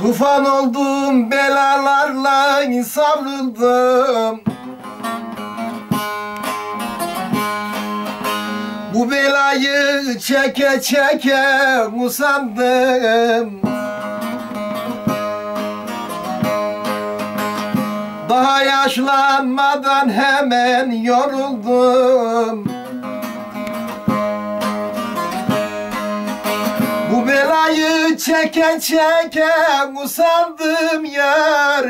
Tufan oldum belalarla savruldım Bu belayı çeke çeke usandım Daha yaşlanmadan hemen yoruldum belayı çeke çeke usandım yar.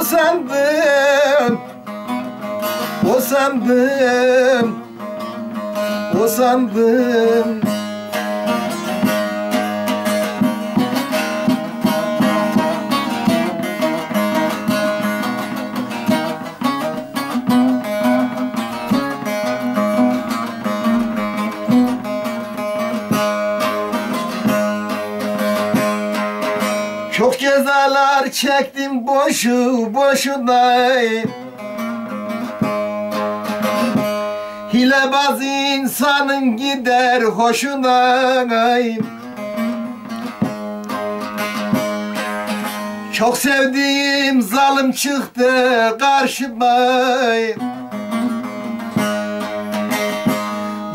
Usandım Usandım Usandım Çok cezalar çektim boşu boşuna Hilebaz insanın gider hoşuna Çok sevdiğim zalim çıktı karşıma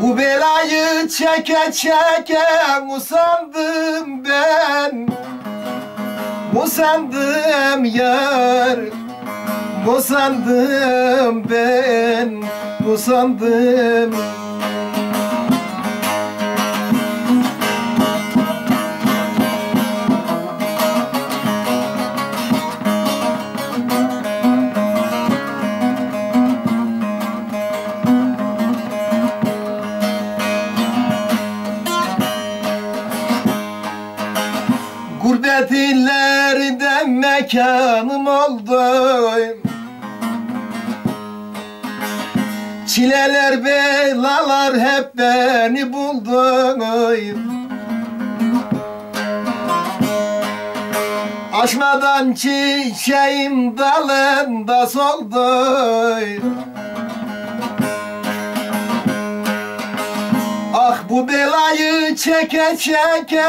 Bu belayı çeke çeke usandım ben Musandım yar Musandım ben Musandım Gurbet illerde mekanım oldu Çileler belalar hep beni buldu. Aşmadan çiçeğim dalında soldu. Ah bu belayı çeke çeke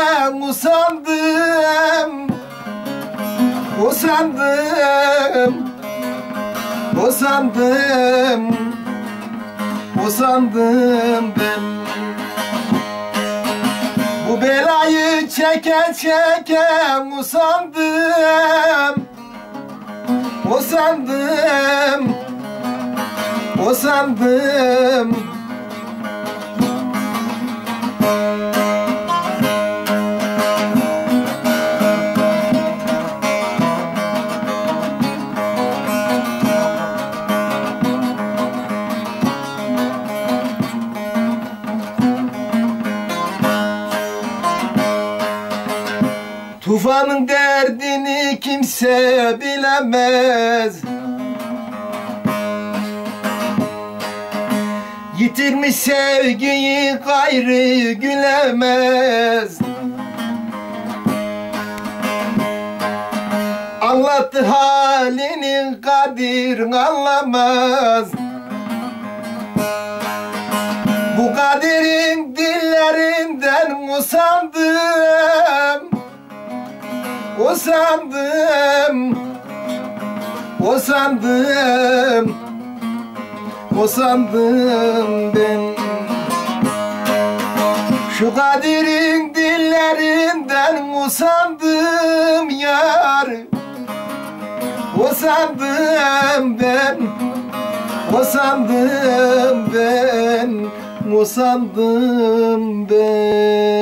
usandım Usandım Usandım Usandım ben. Bu belayı çeke çeke usandım Usandım Usandım Tufanın derdini kimse bilemez. Yitirmiş sevgiyi gayrı gülemez. Anlattı halini kadir anlamaz. Bu kadirin dillerinden usandım Usandım Usandım Usandım ben. Şu kadirin dillerinden usandım yar. Usandım ben. Usandım ben. Usandım ben